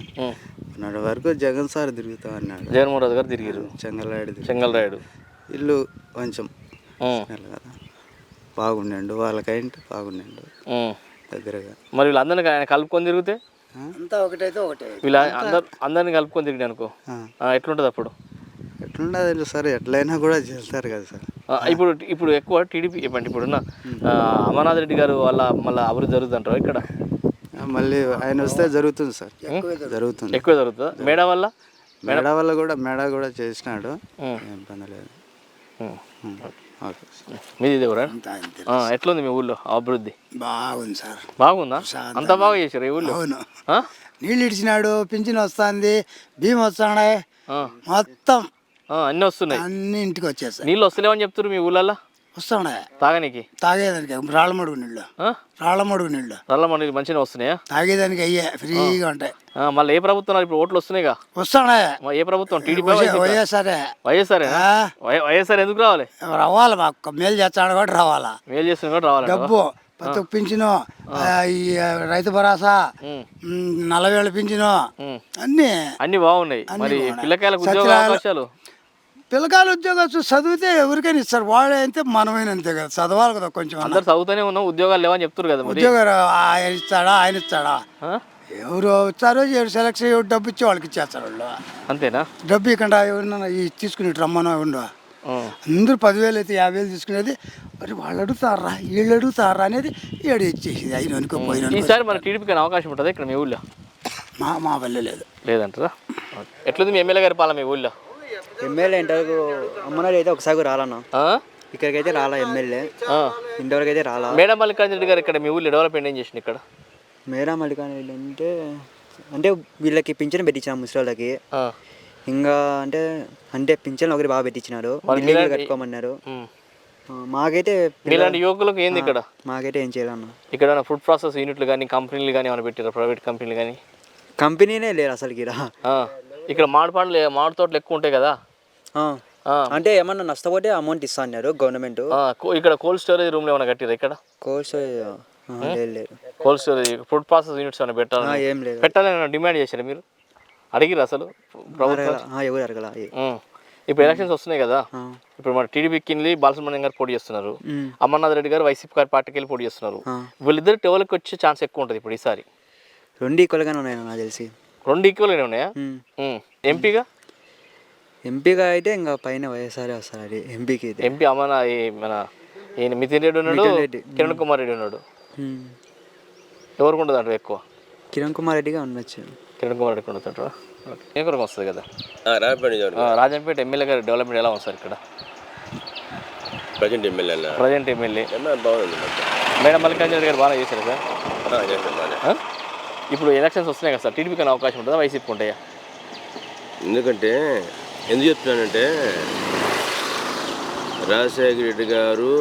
[SPEAKER 12] మొన్నటి వరకు జగన్ సార్ తిరుగుతా అన్నాడు.
[SPEAKER 1] జగన్మోహన్ రెడ్డి గారు తిరిగారు.
[SPEAKER 12] చెంగల్రాయుడు
[SPEAKER 1] చెంగల్రాయుడు
[SPEAKER 12] ఇల్లు కొంచెం కదా. బాగుండండు వాళ్ళకైంటే బాగుండండు. దగ్గరగా.
[SPEAKER 1] మరి వీళ్ళందరినీ ఆయన కలుపుకొని తిరిగితే?
[SPEAKER 8] అంతా ఒకటైతే ఒకటే.
[SPEAKER 1] వీళ్ళ అందరు అందరిని కలుపుకొని తిరిగి అనుకో. ఎట్లుంటుంది అప్పుడు?
[SPEAKER 12] ఎట్లుండదు సార్? ఎట్లయినా కూడా చేస్తారు కదా సార్.
[SPEAKER 1] ఇప్పుడు ఇప్పుడు ఎక్కువ టీడీపీ ఇవ్వండి ఇప్పుడున్న అమర్నాథ్ రెడ్డి గారు వాళ్ళ మళ్ళీ అభివృద్ధి జరుగుతుంది అంటారు ఇక్కడ
[SPEAKER 12] మళ్ళీ ఆయన వస్తే జరుగుతుంది సార్. జరుగుతుంది.
[SPEAKER 1] ఎక్కువ జరుగుతుందా? మేడ వల్ల?
[SPEAKER 12] మేడ వల్ల కూడా మేడ కూడా చేసినాడు. ఏం పని లేదు.
[SPEAKER 1] మీది ఆ, ఎట్లుంది మీ ఊళ్ళో అభివృద్ధి?
[SPEAKER 8] బాగుంది సార్.
[SPEAKER 1] బాగుందా? అంత బాగా చేశారు ఈ ఊళ్ళో?
[SPEAKER 8] నీళ్ళు ఇడిచినాడు పింఛన్ వస్తుంది భీమ్ వస్తున్నాయి
[SPEAKER 1] ఆ.
[SPEAKER 8] మొత్తం.
[SPEAKER 1] అన్నీ వస్తున్నాయి.
[SPEAKER 8] అన్ని ఇంటికి వచ్చేస్తాయి
[SPEAKER 1] నీళ్ళు వస్తలేవని చెప్తారు మీ ఊళ్ళల్లో?
[SPEAKER 8] వస్తున్నాయి
[SPEAKER 1] తాగనీకి.
[SPEAKER 8] తాగేదానికి రాళ్ళమడుగు నీళ్ళు? రాళ్ళమడుగు నీళ్ళు.
[SPEAKER 1] మనకి మంచిగా వస్తున్నాయా?
[SPEAKER 8] తాగేదానికి అయ్యే ఫ్రీగా ఉంటాయి
[SPEAKER 1] మళ్ళీ ఏ ప్రభుత్వం ఇప్పుడు ఓట్లు వస్తున్నాయిగా
[SPEAKER 8] వస్తున్నాయి
[SPEAKER 1] మరి ఏ ప్రభుత్వం? టీడీపీ
[SPEAKER 8] వైఎస్ఆర్ఏ.
[SPEAKER 1] వైఎస్ఆర్ వైఎస్ఆర్ ఎందుకు రావాలి?
[SPEAKER 8] రావాలి మాకు. మేలు చేస్తాడు కూడా రావాలా.
[SPEAKER 1] మేలు చేస్తున్నా కూడా రావాలి
[SPEAKER 8] డబ్బు ఒక్క పింఛను ఈ రైతు భరోసా నలభై వేల పింఛను అన్నీ.
[SPEAKER 1] అన్ని బాగున్నాయి. మరి. పిల్లకాయలకు ఉద్యోగ అవకాశాలు?
[SPEAKER 8] పిల్లకాయలు ఉద్యోగాలు చదివితే ఎవరికైనా ఇస్తారు. వాడే అయితే మనమైన అంతే కదా. చదవాలి కదా కొంచెం.
[SPEAKER 1] అందరు చదువుతూనే ఉన్నాం ఉద్యోగాలు లేవని చెప్తారు కదా
[SPEAKER 8] ఉద్యోగాలు ఆయన ఇస్తాడా ఆయన ఇస్తాడా? ఎవరు వచ్చారో ఎవరు సెలెక్షన్ ఎవరు డబ్బు ఇచ్చి వాళ్ళకి ఇచ్చేస్తారు వాళ్ళు.
[SPEAKER 1] అంతేనా?
[SPEAKER 8] డబ్బు ఇవ్వకుండా ఎవరినైనా తీసుకుని రమ్మనో ఉండు.
[SPEAKER 1] ఆ.
[SPEAKER 8] అందరూ పదివేలు అయితే యాభై వేలు తీసుకునేది మరి వాళ్ళు అడుగుతారా వీళ్ళు అడుగుతారా అనేది ఏడు ఇచ్చేసేది. అయిన అనుకో పోయిన అనుకో.
[SPEAKER 1] ఈసారి మన టీడీపీకి అవకాశం ఉంటుంది ఇక్కడ మీ ఊళ్ళో?
[SPEAKER 8] మా మా వల్ల లేదు.
[SPEAKER 1] లేదంటారా? ఎట్లుంది మీ ఎమ్మెల్యే గారి పాలన మీ ఊళ్ళో?
[SPEAKER 13] ఎమ్మెల్యే ఇంతవరకు అమ్మనాడు అయితే ఒకసారి రాలన్నా? ఇక్కడికైతే రాలా ఎమ్మెల్యే. ఇంతవరకు అయితే రాలా.
[SPEAKER 1] మేడం మల్లికార్జున రెడ్డి గారు ఇక్కడ మీ ఊళ్ళో డెవలప్మెంట్ ఏం చేసింది ఇక్కడ?
[SPEAKER 13] మేరా మల్లికాన్ రెడ్డి అంటే అంటే వీళ్ళకి పింఛన్ పెట్టించిన ముసలి
[SPEAKER 1] ఆ.
[SPEAKER 13] ఇంకా అంటే అంటే పింఛన్ ఒకటి బాగా పెట్టించినారు. కట్టుకోమన్నారు. మాకైతే
[SPEAKER 1] మీలాంటి యువకులకు ఏంది ఇక్కడ?
[SPEAKER 13] మాకైతే ఏం చేయాలన్న.
[SPEAKER 1] ఇక్కడ ఫుడ్ ప్రాసెస్ యూనిట్లు కానీ కంపెనీలు కానీ ఏమైనా పెట్టారా ప్రైవేట్ కంపెనీలు కానీ?
[SPEAKER 13] కంపెనీనే లేరు అసలు గిరా
[SPEAKER 1] ఇక్కడ మామిడి పండ్లు మామిడి తోటలు ఎక్కువ ఉంటాయి కదా.
[SPEAKER 13] అంటే ఏమన్నా నష్టపోతే అమౌంట్ ఇస్తా అన్నారు గవర్నమెంట్
[SPEAKER 1] ఇక్కడ కోల్డ్ స్టోరేజ్ రూమ్లు ఏమైనా కట్టిరా ఇక్కడ?
[SPEAKER 13] లేదు లేదు.
[SPEAKER 1] Cold storage food process units ఏమైనా
[SPEAKER 13] ఆ,
[SPEAKER 1] పెట్టాలని
[SPEAKER 13] ఏం లేదు.
[SPEAKER 1] పెట్టాలని డిమాండ్ చేశారు మీరు? అడిగిరా అసలు ప్రభుత్వం?
[SPEAKER 13] ఎవరు అడగల.
[SPEAKER 1] ఇప్పుడు ఎలక్షన్స్ వస్తున్నాయి కదా. ఇప్పుడు మన టీడీపీకి వెళ్ళి బాలసుబ్రహ్మణ్యం గారు పోటీ చేస్తున్నారు. అమర్నాథ్ రెడ్డి గారు వైసీపీ గారి పార్టీకి వెళ్ళి పోటీ చేస్తున్నారు. వీళ్ళిద్దరు టెవెల్కి వచ్చే ఛాన్స్ ఎక్కువ ఉంటుంది ఇప్పుడు ఈసారి.
[SPEAKER 13] రెండు ఈక్వల్గానే ఉన్నాయి నాకు తెలిసి.
[SPEAKER 1] రెండు ఈక్వల్గానే ఉన్నాయా. ఎంపీగా?
[SPEAKER 13] ఎంపీగా అయితే ఇంకా పైన వైఎస్ఆర్ వస్తారు అది ఎంపీకి అయితే.
[SPEAKER 1] ఎంపీ ఈ మన ఈయన మితిన్ రెడ్డి ఉన్నాడు. కిరణ్ కుమార్ రెడ్డి ఉన్నాడు. ఎవరికి ఉంటుంది అంటే ఎక్కువ?
[SPEAKER 13] కిరణ్ కుమార్ రెడ్డిగా ఉండొచ్చు.
[SPEAKER 1] కిరణ్ కుమార్ రెడ్డికి ఉంటుంది ఏ కొరకు వస్తుంది కదా?
[SPEAKER 5] రాజపేట
[SPEAKER 1] ఆ, రాజంపేట ఎమ్మెల్యే గారి డెవలప్మెంట్ ఎలా ఉంది సార్ ఇక్కడ?
[SPEAKER 5] Present MLA
[SPEAKER 1] present MLA. Madam Mallikarjuna Reddy గారు బాగా చేశారు సార్? ఇప్పుడు ఎలక్షన్స్ వస్తున్నాయి కదా సార్ టీడీపీకి అవకాశం ఉంటుందా వైసీపీకి ఉంటాయా?
[SPEAKER 5] ఎందుకంటే ఎందుకు చెప్తున్నానంటే రాజశేఖర రెడ్డి గారు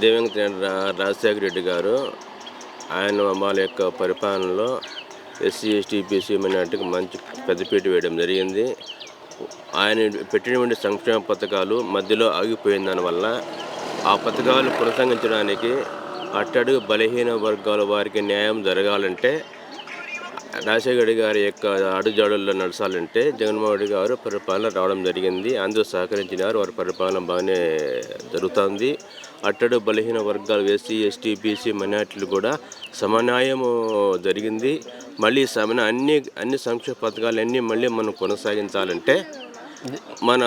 [SPEAKER 5] దేవేంద్ర రాజశేఖర రెడ్డి గారు ఆయన వాళ్ళ యొక్క పరిపాలనలో ఎస్సీ ఎస్టీ బీసీ మైనార్టీకి మంచి పెద్దపీట వేయడం జరిగింది. ఆయన పెట్టినటువంటి సంక్షేమ పథకాలు మధ్యలో ఆగిపోయిన దానివల్ల ఆ పథకాలు కొనసాగించడానికి అట్టడుగు బలహీన వర్గాల వారికి న్యాయం జరగాలంటే రాజశేఖర్ గారి యొక్క అడుగుజాడుల్లో నడచాలంటే జగన్మోహన్ రెడ్డి గారు పరిపాలన రావడం జరిగింది. అందరూ సహకరించినారు. వారి పరిపాలన బాగానే జరుగుతుంది. అట్టడు బలహీన వర్గాలు ఎస్సీ ఎస్టీ బీసీ మైనార్టీలు కూడా సమన్యాయము జరిగింది. మళ్ళీ సమన అన్ని అన్ని సంక్షేమ పథకాలన్నీ మళ్ళీ మనం కొనసాగించాలంటే మన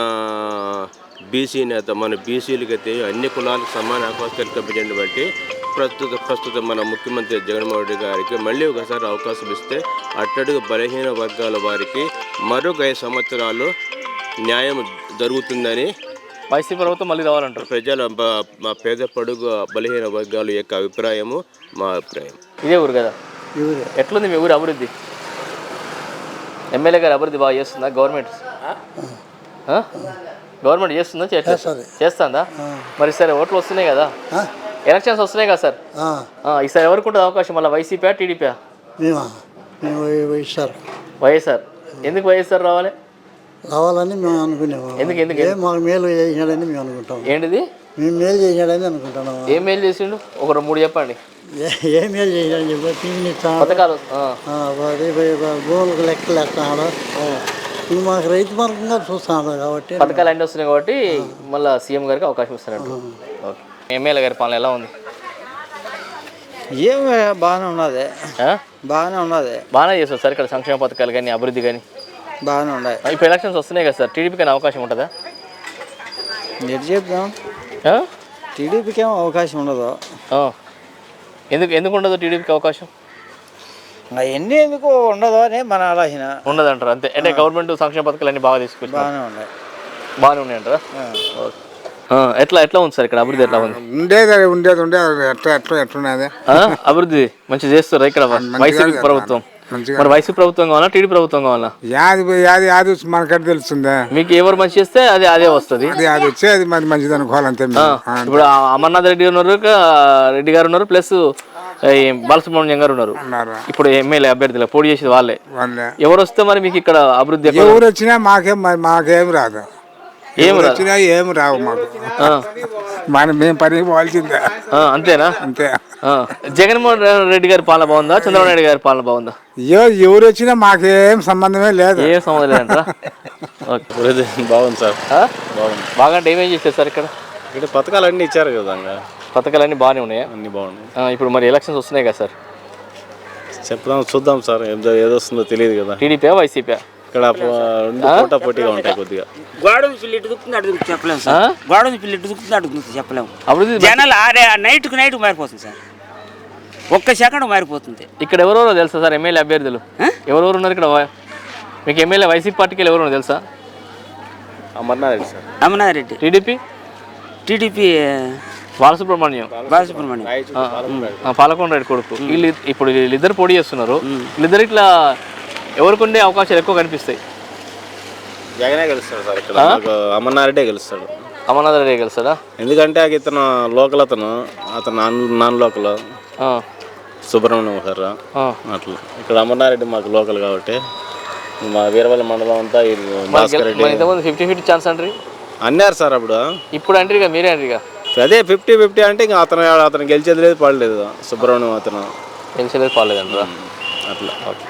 [SPEAKER 5] బీసీ నేత మన బీసీలకి అయితే అన్ని కులాలకు సమాన అవకాశాలు బట్టి ప్రస్తుత ప్రస్తుత మన ముఖ్యమంత్రి జగన్మోహన్ రెడ్డి గారికి మళ్ళీ ఒకసారి అవకాశం ఇస్తే అట్టడుగు బలహీన వర్గాల వారికి మరొక ఐదు సంవత్సరాలు న్యాయం జరుగుతుందని
[SPEAKER 1] వైసీపీ ప్రభుత్వం మళ్ళీ రావాలంటారు.
[SPEAKER 5] ప్రజల మా పేద పడుగు బలహీన వర్గాల యొక్క అభిప్రాయము మా అభిప్రాయం.
[SPEAKER 1] ఇదే ఊరు కదా? ఎట్లుంది మీ ఊరు అభివృద్ధి? ఎమ్మెల్యే గారు అభివృద్ధి బాగా చేస్తుందా గవర్నమెంట్? గవర్నమెంట్ చేస్తుందా? చేస్తుందా. మరి సరే ఓట్లు వస్తున్నాయి కదా? ఎలక్షన్స్ వస్తున్నాయి కదా సార్. ఈసారి ఎవరికి ఉంటుంది అవకాశం? మళ్ళీ వైసీపీ టీడీపీ
[SPEAKER 8] మేమా? మేము ఇస్తారు
[SPEAKER 1] వైఎస్ఆర్. ఎందుకు వైఎస్ఆర్ రావాలి?
[SPEAKER 8] రావాలని మేము అనుకునేవాళ్ళం
[SPEAKER 1] ఎందుకు ఎందుకు
[SPEAKER 8] మాకు మేలు చేసినాడని మేము అనుకుంటాం.
[SPEAKER 1] ఏంటిది?
[SPEAKER 14] మేము మేలు చేశాడని అనుకుంటున్నాం
[SPEAKER 1] ఏం మేలు చేసిండు? ఒక మూడు చెప్పండి.
[SPEAKER 14] ఏ మేలు చేశాడని చెప్పి. టీవీని
[SPEAKER 1] పథకాలు
[SPEAKER 14] భూములకు లెక్కలు వేస్తున్నాడు ఇంక మాకు రైతు మార్గంగా చూస్తున్నాడు కాబట్టి.
[SPEAKER 1] పథకాలు అన్నీ వస్తున్నాయి కాబట్టి మళ్ళీ సీఎం గారికి అవకాశం ఇస్తారంట ఓకే. ఎమ్మెల్యే గారి పాలన ఎలా ఉంది?
[SPEAKER 14] ఏం బాగానే ఉన్నది? బాగానే ఉన్నది.
[SPEAKER 1] బాగానే చేస్తారు సార్ ఇక్కడ సంక్షేమ పథకాలు కానీ అభివృద్ధి కానీ.
[SPEAKER 14] బాగానే ఉన్నాయి.
[SPEAKER 1] ఇప్పుడు ఎలక్షన్స్ వస్తున్నాయి కదా సార్ టీడీపీకి అయినా అవకాశం ఉంటుందా?
[SPEAKER 14] ఎటు చెప్దాం.
[SPEAKER 1] ఆ?
[SPEAKER 14] టీడీపీకి ఏమో అవకాశం ఉండదు.
[SPEAKER 1] ఎందుకు ఎందుకు ఉండదు టీడీపీకి అవకాశం?
[SPEAKER 14] అవన్నీ ఎందుకు ఉండదు అని మన ఆలోచన.
[SPEAKER 1] ఉండదు అంటారు అంతే. అంటే గవర్నమెంట్ సంక్షేమ పథకాలు అన్ని బాగా తీసుకొచ్చి
[SPEAKER 14] బాగానే ఉన్నాయి.
[SPEAKER 1] బాగానే ఉన్నాయి అంటారా ఓకే. ఎట్లా ఎట్లా ఉంది సార్ ఇక్కడ అభివృద్ధి ఎట్లా ఉంది?
[SPEAKER 15] ఉండేది ఉండేది ఉండేది. ఎట్లా ఎట్లా ఎట్లున్నది?
[SPEAKER 1] అభివృద్ధి మంచి చేస్తారు ఇక్కడ? వైసీపీ ప్రభుత్వం.
[SPEAKER 15] మంచిగా.
[SPEAKER 1] మరి వైసీపీ ప్రభుత్వం కావాలా టీడీ ప్రభుత్వం కావాలా?
[SPEAKER 15] యాది యాది యాది మనకట్ట తెలుస్తుందా.
[SPEAKER 1] మీకు ఎవరు మంచి చేస్తే అది అదే వస్తుంది.
[SPEAKER 15] అది అది వచ్చేది మరి మంచిది అనుకోవాలంతే
[SPEAKER 1] ఇప్పుడు అమర్నాథ్ రెడ్డి ఉన్నారు రెడ్డి గారు ఉన్నారు ప్లస్ బాలసుబ్రహ్మణ్యం గారు ఉన్నారు. ఇప్పుడు ఎమ్మెల్యే అభ్యర్థులు పోటీ చేసేది వాళ్ళే. ఎవరు వస్తే మరి మీకు ఇక్కడ అభివృద్ధి
[SPEAKER 15] ఎవరు వచ్చినా మాకేం మాకేం రాదు.
[SPEAKER 1] ఏం?
[SPEAKER 15] వచ్చినా ఏం రావు మాకు. మనం మేము పని పోవాల్సిందే.
[SPEAKER 1] అంతేనా?
[SPEAKER 15] అంతే.
[SPEAKER 1] ఆ. జగన్మోహన్ రెడ్డి గారి పాలన బాగుందా? చంద్రబాబు నాయుడు గారి పాలన బాగుందా?
[SPEAKER 15] ఎవ- ఎవరు వచ్చినా మాకేం సంబంధమే లేదు.
[SPEAKER 1] ఏం సంబంధం లేదంటారా ఓకే.
[SPEAKER 9] బాగుంది సార్.
[SPEAKER 1] ఆ? బాగా ఏమేం చేశారు సార్ ఇక్కడ?
[SPEAKER 9] ఇక్కడ పథకాలు అన్నీ ఇచ్చారు కదా ఇంకా
[SPEAKER 1] పథకాలన్నీ బాగానే ఉన్నాయా?
[SPEAKER 9] అన్నీ బాగున్నాయి.
[SPEAKER 1] ఇప్పుడు మరి ఎలక్షన్స్ వస్తున్నాయి కదా సార్.
[SPEAKER 9] చెప్దాం చూద్దాం సార్. ఏదో ఏదొస్తుందో తెలియదు కదా.
[SPEAKER 1] టీడీపీ వైసీపీ
[SPEAKER 9] ఇక్కడ రెండు పోటా పోటీగా ఉంటాయి కొద్దిగా.
[SPEAKER 16] గోడ పిల్లి ఇటు దుక్కుతుంది అటు దుక్కు చెప్పలేము సార్. గోడ పిల్లి ఇటు దుక్కుతుంది అటు దుక్కు చెప్పలేము.
[SPEAKER 1] అభివృద్ధి
[SPEAKER 16] జనాలు ఆరే నైట్కి నైట్ మారిపోతుంది సార్. ఒక్క సెకండ్ మారిపోతుంది.
[SPEAKER 1] ఇక్కడ ఎవరెవరో తెలుసా సార్ ఎమ్మెల్యే అభ్యర్థులు? ఎవరెవరు ఉన్నారు ఇక్కడ? వై- మీకు ఎమ్మెల్యే వైసీపీ పార్టీకి ఎవరు ఉన్నారు తెలుసా?
[SPEAKER 9] Amarnath Reddy sir.
[SPEAKER 16] Amarnath Reddy.
[SPEAKER 1] TDP?
[SPEAKER 16] TDP
[SPEAKER 1] Balasubrahmanyam.
[SPEAKER 16] Balasubrahmanyam.
[SPEAKER 1] ఆ, పాలకొండ రెడ్డి కొడుకు. వీళ్ళు ఇప్పుడు వీళ్ళిద్దరు పోటీ చేస్తున్నారు. వీళ్ళిద్దరు ఇట్లా ఎవరికి ఉండే అవకాశాలు ఎక్కువ కనిపిస్తాయి?
[SPEAKER 9] జగనే గెలుస్తాడు సార్ ఇక్కడ. అమర్నాథ్ రెడ్డే గెలుస్తాడు.
[SPEAKER 1] అమర్నాథ్ రెడ్డి గెలుస్తాడా?
[SPEAKER 9] ఎందుకంటే ఇతను లోకల్ అతను. అతను non non local. Subrahmanyam sir. అట్లా. ఇక్కడ అమర్నాథ్ రెడ్డి మాకు లోకల్ కాబట్టి మా వీరవల్లి మండలం అంతా Bhaskar Reddy
[SPEAKER 1] fifty fifty chance అంటారు?
[SPEAKER 9] అన్నారు సార్ అప్పుడు.
[SPEAKER 1] ఇప్పుడు అంటారు ఇక మీరే అంటారు ఇక.
[SPEAKER 9] అదే ఫిఫ్టీ ఫిఫ్టీ అంటే ఇంకా అతను అతను గెలిచేది లేదు పడలేదు. సుబ్రహ్మణ్యం అతను.
[SPEAKER 1] గెలిచలేదు పాలేదంటారా
[SPEAKER 9] అట్లా.
[SPEAKER 1] ఓకే.